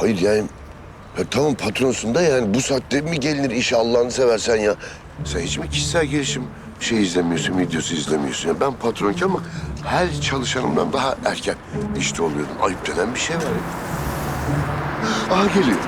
Hayır yani ya tamam patronsun da yani bu saatte mi gelinir işe Allah'ını seversen ya. Sen hiç mi kişisel gelişim şey izlemiyorsun, videosu izlemiyorsun ya. Ben patronken ama her çalışanımdan daha erken işte oluyordum. Ayıp denen bir şey var ya. Aha geliyor.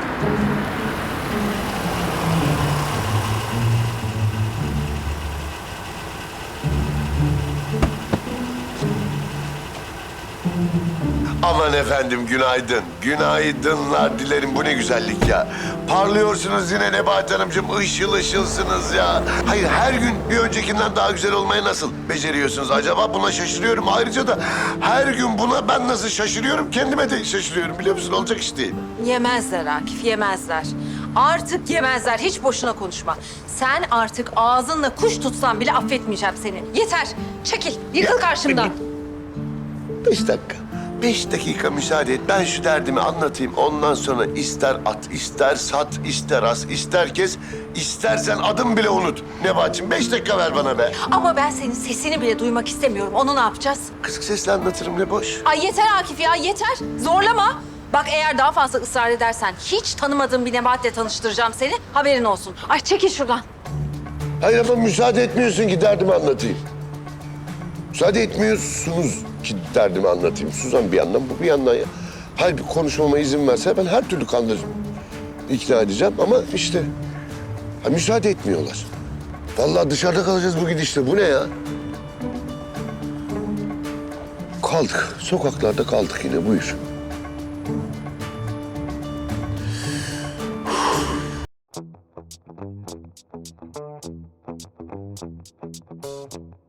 Aman efendim günaydın. Günaydınlar dilerim bu ne güzellik ya. Parlıyorsunuz yine Nebahat Hanımcığım. Işıl ışılsınız ya. Hayır her gün bir öncekinden daha güzel olmayı nasıl beceriyorsunuz acaba? Buna şaşırıyorum. Ayrıca da her gün buna ben nasıl şaşırıyorum kendime de şaşırıyorum. Biliyor musun olacak iş değil. Yemezler Akif, yemezler. Artık yemezler. Hiç boşuna konuşma. Sen artık ağzınla kuş tutsan bile affetmeyeceğim seni. Yeter. Çekil. Yıkıl karşımdan. Beş dakika. Beş dakika müsaade et. Ben şu derdimi anlatayım. Ondan sonra ister at, ister sat, ister as, ister kes. istersen adım bile unut. Nebahat'cığım beş dakika ver bana be. Ama ben senin sesini bile duymak istemiyorum. Onu ne yapacağız? Kısık sesle anlatırım ne boş. Ay yeter Akif ya yeter. Zorlama. Bak eğer daha fazla ısrar edersen hiç tanımadığım bir nebahatle tanıştıracağım seni. Haberin olsun. Ay çekil şuradan. Hayır ama müsaade etmiyorsun ki derdimi anlatayım. Müsaade etmiyorsunuz ki derdimi anlatayım. Suzan bir yandan, bu bir yandan ya. Halbuki konuşmama izin verse ben her türlü kanlı ikna edeceğim ama işte ha, müsaade etmiyorlar. Vallahi dışarıda kalacağız bu gidişte. Bu ne ya? Kaldık. Sokaklarda kaldık yine. Buyur. Thank you.